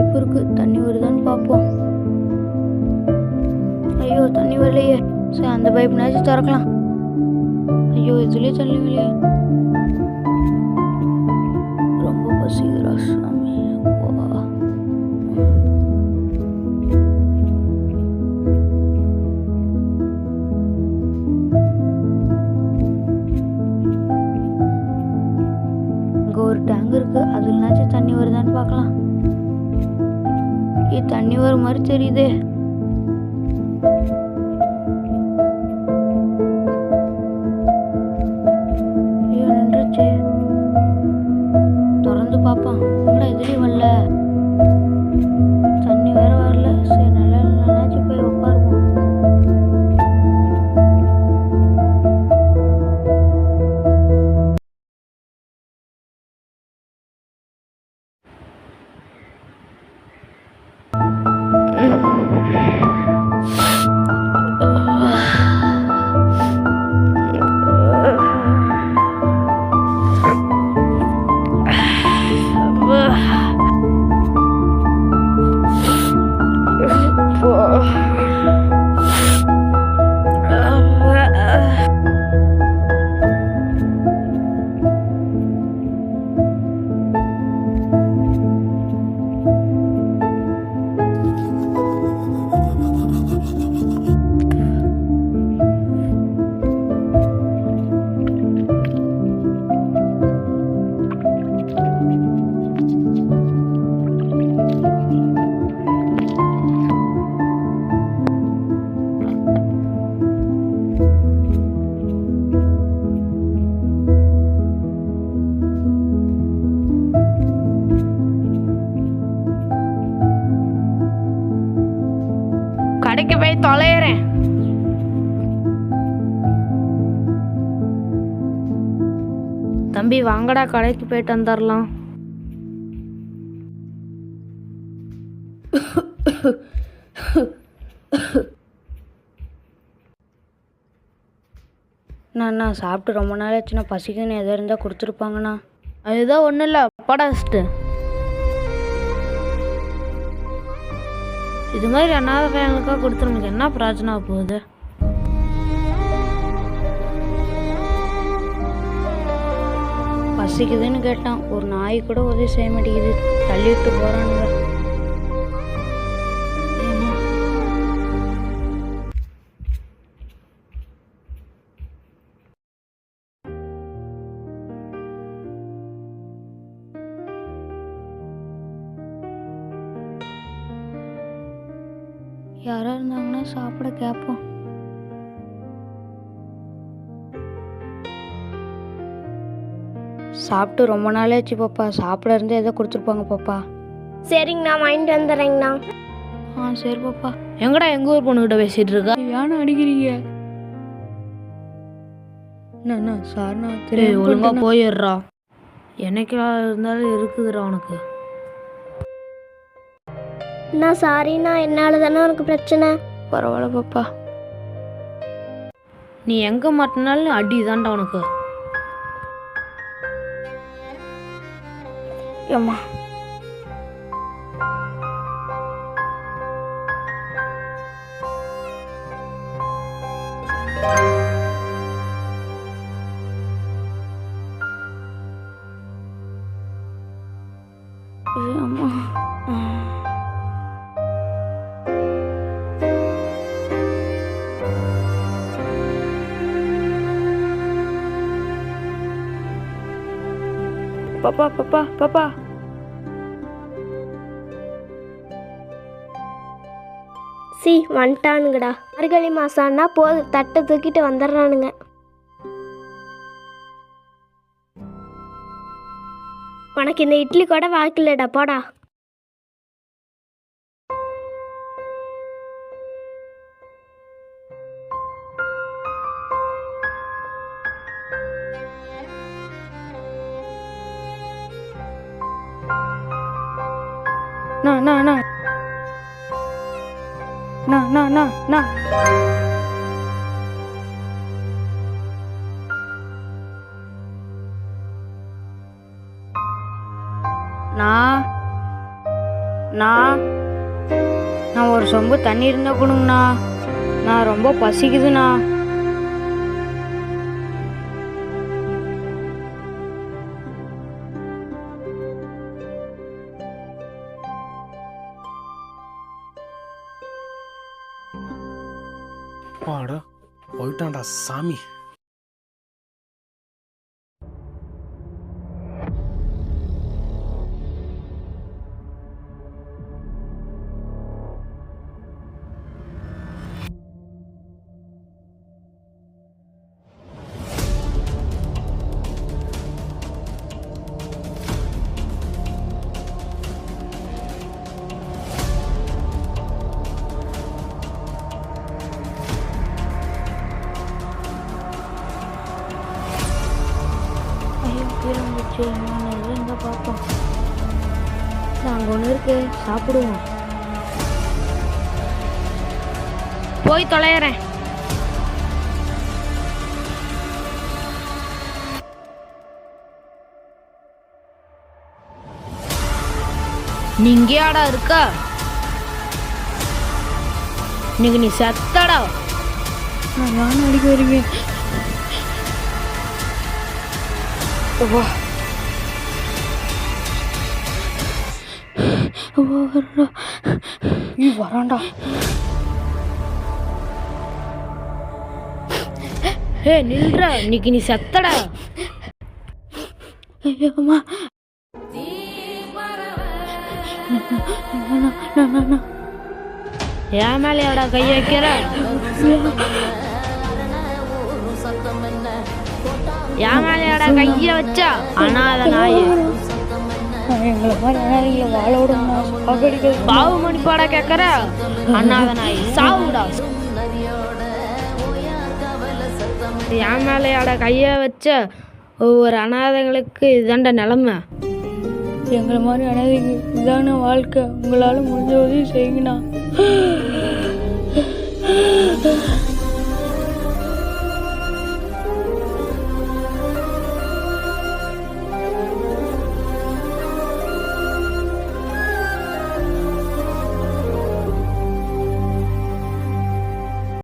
வாய்ப்பு இருக்கு. தண்ணி வருதான்னு பார்ப்போம். ஐயோ தண்ணி வரலையே. சரி அந்த பைப்னாச்சும் திறக்கலாம். ஐயோ இதுலயே தண்ணி வரலையே ரொம்ப பசி ராசு தண்ணி கடைக்கு போய் தொலைகிறேன் தம்பி வாங்கடா கடைக்கு போயிட்டு வந்துடலாம் நான் சாப்பிட்டு ரொம்ப நாள் ஆச்சுண்ணா. பசிக்குன்னு எதோ இருந்தால் கொடுத்துருப்பாங்கண்ணா. அதுதான் ஒன்றும் இல்லை அப்பாடா ஃபஸ்ட்டு இது மாதிரி அநாத பையங்களுக்காக கொடுத்துருங்க என்ன பிரச்சனை போகுது? பசிக்குதுன்னு கேட்டான். ஒரு நாய் கூட உதவி செய்ய மாட்டேங்குது. தள்ளி விட்டு யாரா இருந்தாங்கன்னா சாப்பிட கேட்போம் சாப்பிட்டு ரொம்ப நாளே ஆச்சு பாப்பா. சாப்பிட இருந்து எதோ கொடுத்துருப்பாங்க பாப்பா. சரிங்கண்ணா வாங்கிட்டு வந்துடுறேங்கண்ணா. ஆ சரி பாப்பா. எங்கடா எங்க ஊர் பொண்ணுகிட்ட பேசிட்டு இருக்கா? ஏன்னு அடிக்கிறீங்க? என்ன சார்ண்ணா டேய் ஒழுங்கா போயிடுறா. என்னைக்கா இருந்தாலும் இருக்குதுடா உனக்கு. அண்ணா சாரிண்ணா என்னால் தானே உனக்கு பிரச்சனை? பரவாயில்ல பாப்பா. நீ எங்க மாட்டினாலும் அடி தான்டா உனக்கு. ஏம்மா அம்மா பாப்பா பாப்பா பாப்பா. சி வந்துட்டானுங்கடா. மார்கழி மாசம்னா போதும் தட்டை தூக்கிட்டு வந்துடுறானுங்க. உனக்கு இந்த இட்லி கூட வாக்கில்லடா போடா. அண்ணா அண்ணா அண்ணா அண்ணா அண்ணா அண்ணா அண்ணா நான் நான் நான் ஒரு சொம்பு தண்ணி இருந்தா கொடுங்கண்ணா நான் ரொம்ப பசிக்குதுண்ணா. பாடா போயிட்டான்டா சாமி. வந்துச்சு நான் இருந்தா பார்ப்போம். அங்கே ஒன்று இருக்கு சாப்பிடுவோம். போய் தொலைகிறேன் நீ இங்கேயாடா இருக்க? இன்னைக்கு நீ செத்தடா. நான் யானை அடிக்க வரீங்க வா. வரா ஈ வரான்டா ஏ நில்ற. இன்னைக்கு நீ செத்தடா. ஐயோ அம்மா. என் மேலேயாடா கை வைக்கிற? என் மேலேயாடா கைய வச்சா அனாத நாயே. எங்களை மாதிரி அனாதைகளை வாழ விடுங்கண்ணா சாகடிக்கிறது பாவு மணிப்பாடா கேக்குற? அண்ணாத நாய் சாவுடா. என் மேலையாட கைய வச்ச ஒவ்வொரு அனாதைகளுக்கு இதாண்ட நிலமை. எங்களை மாதிரி அனாதைக்கு இதான வாழ்க்கை. உங்களால் முடிஞ்ச உதவி செய்யுங்கண்ணா.